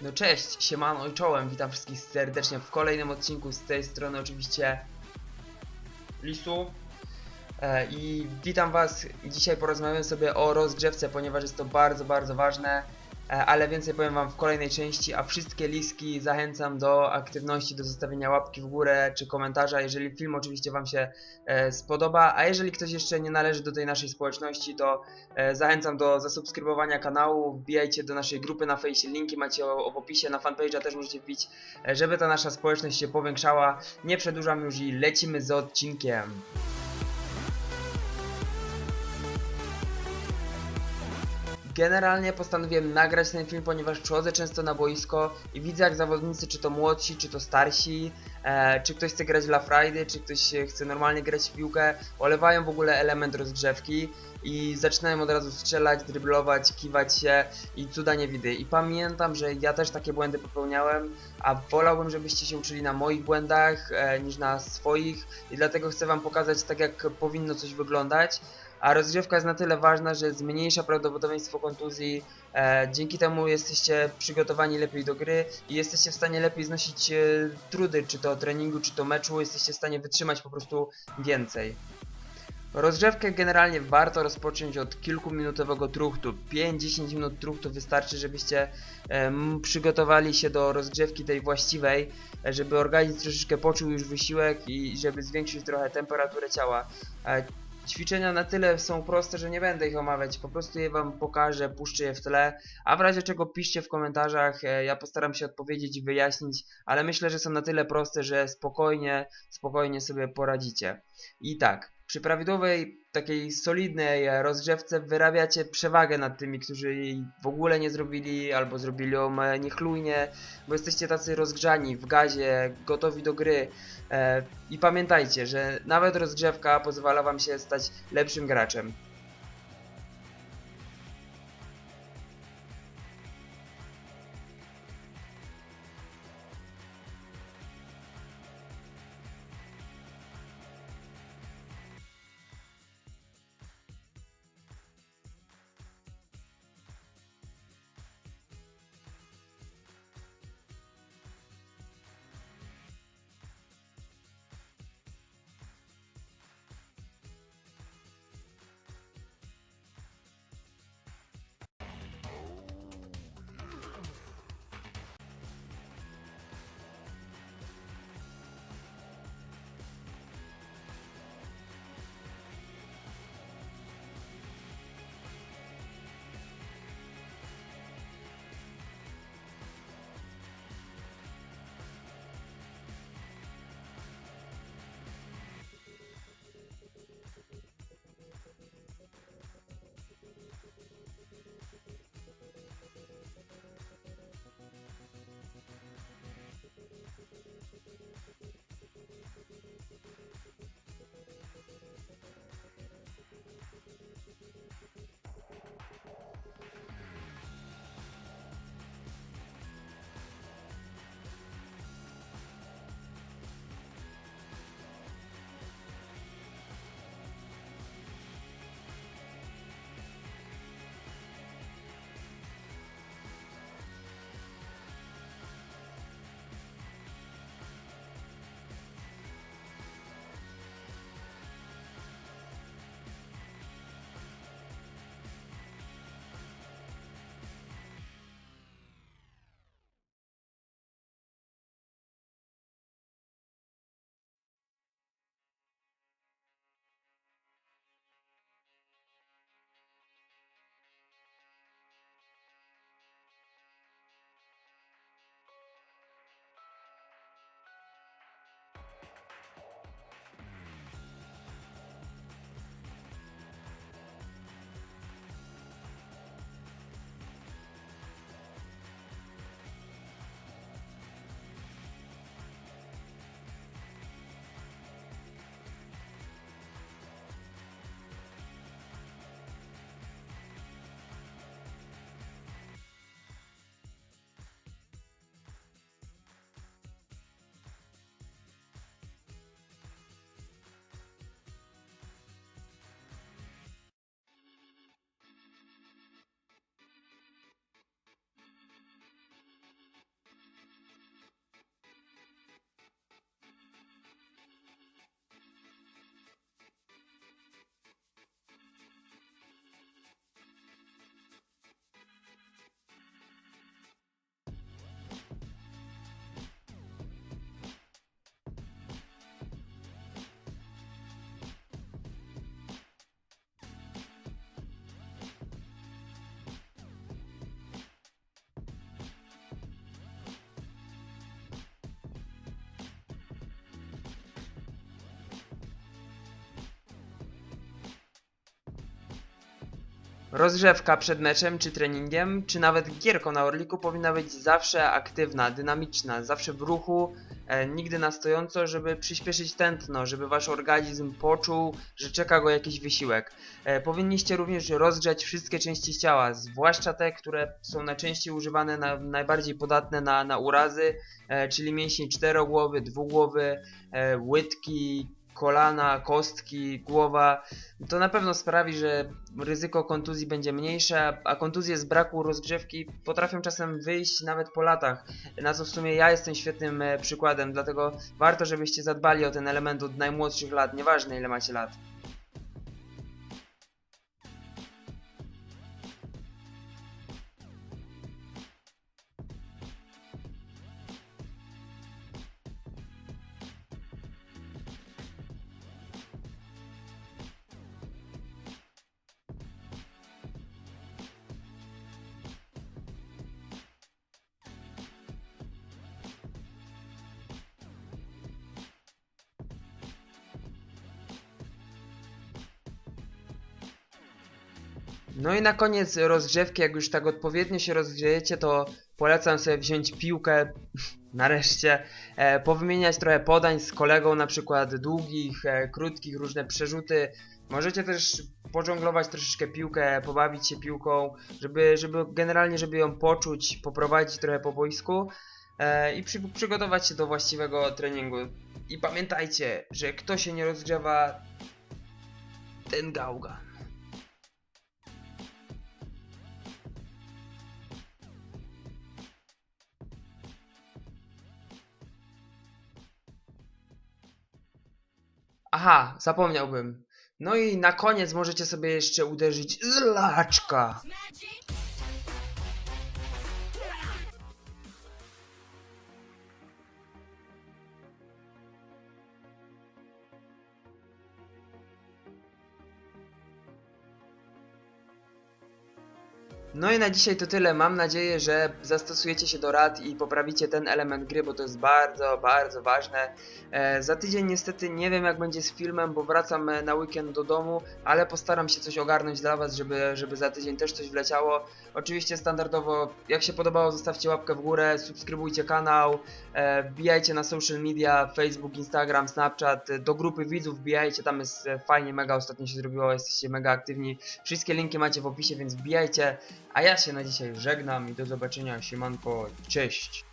No cześć, siemano i czołem, witam wszystkich serdecznie w kolejnym odcinku z tej strony oczywiście Lisu. E, i witam was dzisiaj porozmawiamy sobie o rozgrzewce, ponieważ jest to bardzo, bardzo ważne ale więcej powiem wam w kolejnej części, a wszystkie liski zachęcam do aktywności, do zostawienia łapki w górę czy komentarza, jeżeli film oczywiście wam się e, spodoba, a jeżeli ktoś jeszcze nie należy do tej naszej społeczności, to E, Zachęcam do zasubskrybowania kanału, wbijajcie do naszej grupy na fejsie, linki macie w opisie, na fanpage'a też możecie wbić, e, żeby ta nasza społeczność się powiększała. Nie przedłużam już i lecimy z odcinkiem. Generalnie postanowiłem nagrać ten film, ponieważ przychodzę często na boisko i widzę jak zawodnicy, czy to młodsi, czy to starsi, e, czy ktoś chce grać dla frajdy, czy ktoś chce normalnie grać w piłkę, olewają w ogóle element rozgrzewki i zaczynają od razu strzelać, dryblować, kiwać się i cuda nie widy. I pamiętam, że ja też takie błędy popełniałem, a wolałbym, żebyście się uczyli na moich błędach e, niż na swoich i dlatego chcę wam pokazać tak jak powinno coś wyglądać. A rozgrzewka jest na tyle ważna, że zmniejsza prawdopodobieństwo kontuzji. E, dzięki temu jesteście przygotowani lepiej do gry i jesteście w stanie lepiej znosić e, trudy, czy to treningu, czy to meczu. Jesteście w stanie wytrzymać po prostu więcej. Rozgrzewkę generalnie warto rozpocząć od kilkuminutowego truchtu. 5-10 minut truchtu wystarczy, żebyście em, przygotowali się do rozgrzewki tej właściwej, e, żeby organizm troszeczkę poczuł już wysiłek i żeby zwiększyć trochę temperaturę ciała. E, Ćwiczenia na tyle są proste, że nie będę ich omawiać, po prostu je wam pokażę, puszczę je w tle, a w razie czego piszcie w komentarzach, e, ja postaram się odpowiedzieć i wyjaśnić, ale myślę, że są na tyle proste, że spokojnie, spokojnie sobie poradzicie. I tak, przy prawidłowej, takiej solidnej e, rozgrzewce wyrabiacie przewagę nad tymi, którzy jej w ogóle nie zrobili albo zrobili ją e, niechlujnie, bo jesteście tacy rozgrzani, w gazie, gotowi do gry. E, I pamiętajcie, że nawet rozgrzewka pozwala wam się stać lepszym graczem. Rozgrzewka przed meczem czy treningiem, czy nawet gierką na Orliku powinna być zawsze aktywna, dynamiczna, zawsze w ruchu, e, nigdy na stojąco, żeby przyspieszyć tętno, żeby wasz organizm poczuł, że czeka go jakiś wysiłek. E, powinniście również rozgrzać wszystkie części ciała, zwłaszcza te, które są najczęściej używane, na, najbardziej podatne na, na urazy, e, czyli mięsień czterogłowy, dwugłowy, e, łydki, kolana, kostki, głowa. To na pewno sprawi, że ryzyko kontuzji będzie mniejsze, a kontuzje z braku rozgrzewki potrafią czasem wyjść nawet po latach, na co w sumie ja jestem świetnym e, przykładem, dlatego warto, żebyście zadbali o ten element od najmłodszych lat, nieważne ile macie lat. No i na koniec rozgrzewki, jak już tak odpowiednio się rozgrzejecie, to polecam sobie wziąć piłkę, nareszcie, e, powymieniać trochę podań z kolegą, na przykład długich, e, krótkich, różne przerzuty. Możecie też pożonglować troszeczkę piłkę, pobawić się piłką, żeby, żeby generalnie, żeby ją poczuć, poprowadzić trochę po boisku e, i przy, przygotować się do właściwego treningu. I pamiętajcie, że kto się nie rozgrzewa, ten gałgan. Aha, zapomniałbym. No i na koniec możecie sobie jeszcze uderzyć laczka. No i na dzisiaj to tyle. Mam nadzieję, że zastosujecie się do rad i poprawicie ten element gry, bo to jest bardzo, bardzo ważne. E, za tydzień niestety nie wiem jak będzie z filmem, bo wracam e, na weekend do domu, ale postaram się coś ogarnąć dla Was, żeby, żeby za tydzień też coś wleciało. Oczywiście standardowo, jak się podobało, zostawcie łapkę w górę, subskrybujcie kanał, e, wbijajcie na social media, Facebook, Instagram, Snapchat, do grupy widzów wbijajcie, tam jest e, fajnie, mega ostatnio się zrobiło, jesteście mega aktywni. Wszystkie linki macie w opisie, więc wbijajcie. A ja się na dzisiaj żegnam i do zobaczenia, siemanko, cześć!